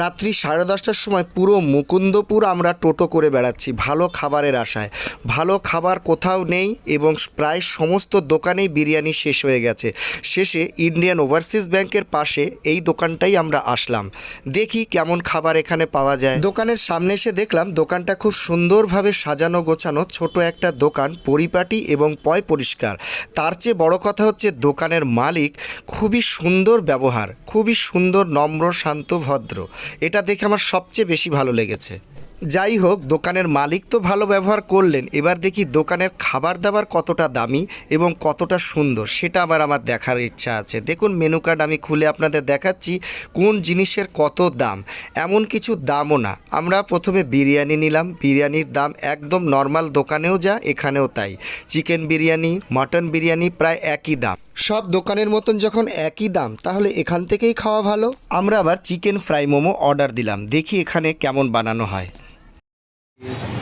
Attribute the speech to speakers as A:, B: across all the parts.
A: রাত্রি সাড়ে দশটার সময় পুরো মুকুন্দপুর আমরা টোটো করে বেড়াচ্ছি, ভালো খাবারের আশায়। ভালো খাবার কোথাও নেই এবং প্রায় সমস্ত দোকানেই বিরিয়ানি শেষ হয়ে গেছে। শেষে ইন্ডিয়ান ওভারসিজ ব্যাংকের পাশে এই দোকানটাই আমরা আসলাম। দেখি কেমন খাবার এখানে পাওয়া যায়। দোকানের সামনে এসে দেখলাম দোকানটা খুব সুন্দরভাবে সাজানো গোছানো ছোট একটা দোকান, পরিপাটি এবং পয় পরিষ্কার। তার চেয়ে বড় কথা হচ্ছে দোকানের মালিক খুবই সুন্দর ব্যবহার, খুবই সুন্দর, নম্র, শান্ত, ভদ্র। এটা দেখে আমার সবচেয়ে বেশি ভালো লেগেছে। যাই হোক, দোকানের মালিক তো ভালো ব্যবহার করলেন। এবার দেখি দোকানের খাবার দাবার কতটা দামি এবং কতটা সুন্দর, সেটা আবার আমার দেখার ইচ্ছা আছে। দেখুন মেনু কার্ড আমি খুলে আপনাদের দেখাচ্ছি কোন জিনিসের কত দাম। এমন কিছু দামও না। আমরা প্রথমে বিরিয়ানি নিলাম। বিরিয়ানির দাম একদম নর্মাল দোকানেও যা, এখানেও তাই। চিকেন বিরিয়ানি, মটন বিরিয়ানি, প্রায় একই দাম। সব দোকানের মতন যখন একই দাম তাহলে এখান থেকেই খাওয়া ভালো। আমরা আবার চিকেন ফ্রাই মোমো অর্ডার দিলাম। দেখি এখানে কেমন বানানো হয়।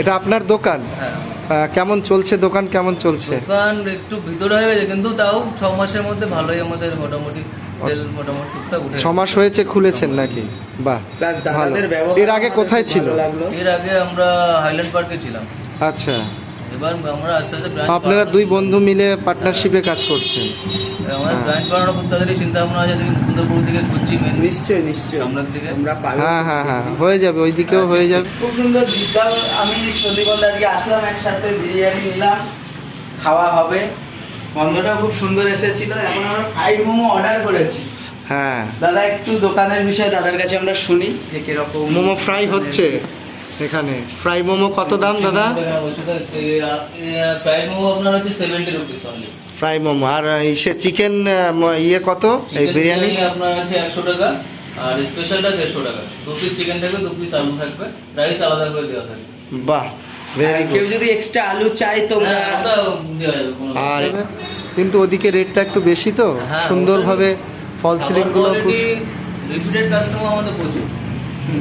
A: এটা আপনার দোকান?
B: হ্যাঁ।
A: কেমন চলছে দোকান? কেমন চলছে?
B: দোকান একটু ভিতরে হয়ে গেছে কিন্তু তাও ছ মাসের মধ্যে ভালোই আমাদের মোটামুটি
A: ছ মাস হয়েছে খুলেছেন নাকি? বাহ এর আগে কোথায় ছিল?
B: এর আগে আমরা হাইল্যান্ড পার্কে ছিলাম।
A: আচ্ছা।
B: এবার আমরা আস্তে আস্তে ব্রাঞ্চ
A: আপনারা দুই বন্ধু মিলে পার্টনারশিপে কাজ করছেন।
B: আমাদের ব্রাঞ্চ বানানোর খুব তাড়াতাড়ি চিন্তা ভাবনা আছে দেখি মুকুন্দপুর দিকে ঘুরছি মেন
C: নিশ্চয়ই নিশ্চয়ই।
B: সামনের দিকে।
C: তোমরা পাবে
A: হ্যাঁ হ্যাঁ হ্যাঁ হয়ে যাবে ওই দিকেও হয়ে যাবে।
C: খুব সুন্দর দিদা আমি সন্দীপন আজকে আসলাম একসাথে বিরিয়ানি নিলাম খাওয়া হবে। গন্ধটা খুব সুন্দর এসেছিল এখন আমরা ফ্রাইড মোমো অর্ডার করেছি।
A: হ্যাঁ।
C: দাদা একটু দোকানের বিষয়ে দাদার কাছে আমরা শুনি যে কীরকম
A: মোমো ফ্রাই হচ্ছে। এখানে। ফ্রাই মোমো কত দাম দাদা?
B: প্রাইস মোমো আপনার হচ্ছে seventy rupees only
A: fry momo. আর ইসে চিকেন ইয়ে কত? এই বিরিয়ানি
B: আপনার আছে একশো টাকা আর স্পেশালটা দেড়শো টাকা। দু পিস চিকেন থাকবে দু পিস আলু থাকবে প্রাইস আলাদা করে দেওয়া থাকবে।
A: বাহ
C: কেউ যদি এক্সট্রা আলু চাই তোমরা
B: হ্যাঁ,
A: আর কিন্তু ওদিকে রেটটা একটু বেশি তো?
B: হ্যাঁ,
A: সুন্দরভাবে ফল সিলিংগুলো খুব
B: রিপিটেড কাস্টমার আমাদের প্রচুর।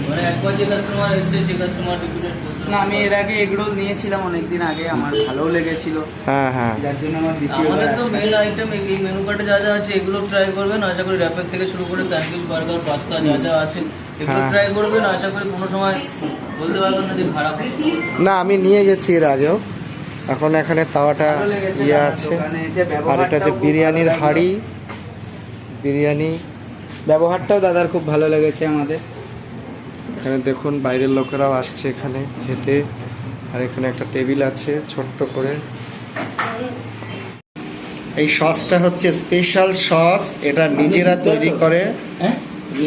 B: মানে একবার যে কাস্টমার এসেছে সেই কাস্টমার রিপিটেড
C: না আমি এর আগে এগরোল নিয়েছিলাম অনেকদিন আগে আমার ভালোও লেগেছিল।
A: হ্যাঁ হ্যাঁ।
C: যার জন্য আমার দ্বিতীয়বার
B: আমাদের তো মেন আইটেম এই মেনু কার্ডে যা যা আছে এগুলো ট্রাই করবেন আশা করি র্যাপের থেকে শুরু করে স্যান্ডউইচ বার্গার পাস্তা যা যা আছে এগুলো
A: হ্যাঁ।
B: ট্রাই করবেন আশা করি কোনো সময় বলতে পারবেন না যে খারাপ।
A: না আমি নিয়ে গেছি এর আগেও। এখন এখানে তাওয়াটা ইয়ে আছে। আর এটা যে বিরিয়ানির। হাঁড়ি। বিরিয়ানি।
C: ব্যবহারটাও দাদার খুব ভালো লেগেছে আমাদের।
A: এখানে দেখুন বাইরের লোকেরাও আসছে এখানে খেতে। আর এখানে একটা টেবিল আছে ছোট্ট করে। এই সসটা হচ্ছে স্পেশাল সস এটা নিজেরা তৈরি করে।
C: হ্যাঁ?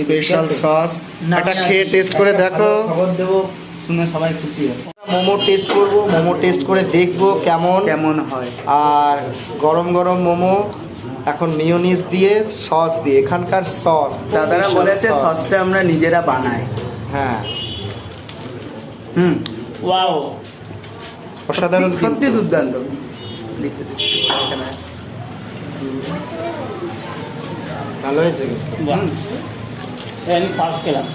A: Special sauce. এটা খেয়ে টেস্ট করে দেখো।
C: খবর দেবো শুনে সবাই খুশি হবে।
A: মোমো টেস্ট করব মোমো টেস্ট করে দেখব কেমন।
C: কেমন হয়।
A: আর গরম গরম মোমো এখন মিওনিস দিয়ে সস দিয়ে এখানকার সস
C: দাদারা বলেছে সসটা আমরা নিজেরা বানাই।
A: হ্যাঁ।
C: হুম।
B: ওয়াও।
A: অসাধারণ
C: সত্যি দুর্দান্ত।
A: ভালো হয়েছে।
D: আমি ফার্স্ট খেলাম।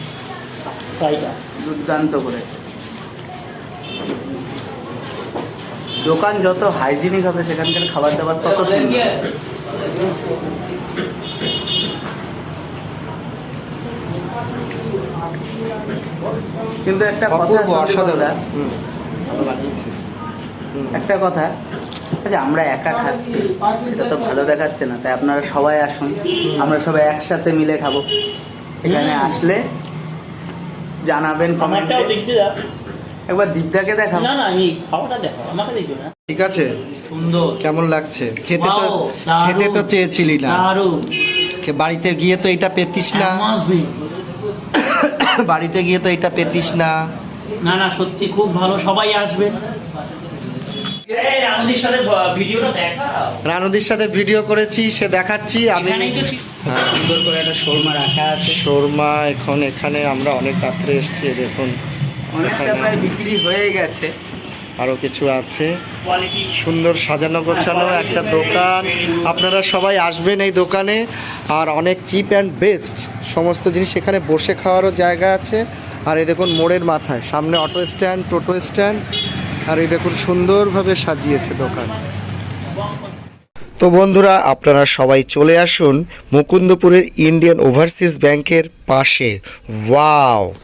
D: ফ্রাইটা
C: দুর্দান্ত করে। দোকান যত হাইজিনিক হবে সেখানকার খাবার দাবার তত সুন্দর। কিন্তু একটা কথা। একটা কথা আচ্ছা আমরা একা খাচ্ছি এটা তো ভালো দেখাচ্ছে না তাই আপনারা সবাই আসুন আমরা সবাই একসাথে মিলে খাব। এখানে আসলে জানাবেন কমেন্টে একবার দিকদাকে দেখাবো
D: না না আমি খাওয়াটা দেখো আমাকে দেখো না।
A: ঠিক আছে।
D: সুন্দর।
A: কেমন লাগছে? খেতে তো খেতে তো চেয়েছিলি না। বাড়িতে গিয়ে তো এটা পেতিস না। বাড়িতে গিয়ে তো এটা পেতিস না।
D: না না সত্যি খুব ভালো সবাই আসবে।
A: রানুদির সাথে ভিডিও করেছি সে দেখাচ্ছি আমি
D: এখানেই তো ছিল।
A: হ্যাঁ,
C: সুন্দর করে একটা শোরমা রাখা আছে।
A: শর্মা এখন এখানে আমরা অনেক রাত্রে এসেছি দেখুন।
C: অনেকটা প্রায় বিক্রি হয়ে গেছে।
A: আরও কিছু আছে। সুন্দর সাজানো গোছানো একটা দোকান। আপনারা সবাই আসবেন এই দোকানে। আর অনেক চিপ অ্যান্ড বেস্ট সমস্ত জিনিস এখানে বসে খাওয়ারও জায়গা আছে। আর এই দেখুন মোড়ের মাথায়, সামনে অটো স্ট্যান্ড, টোটো স্ট্যান্ড, আর এই দেখুন সুন্দরভাবে সাজিয়েছে দোকান। তো বন্ধুরা, আপনারা সবাই চলে আসুন মুকুন্দপুরের ইন্ডিয়ান ওভারসিজ ব্যাংকের পাশে। ওয়াও!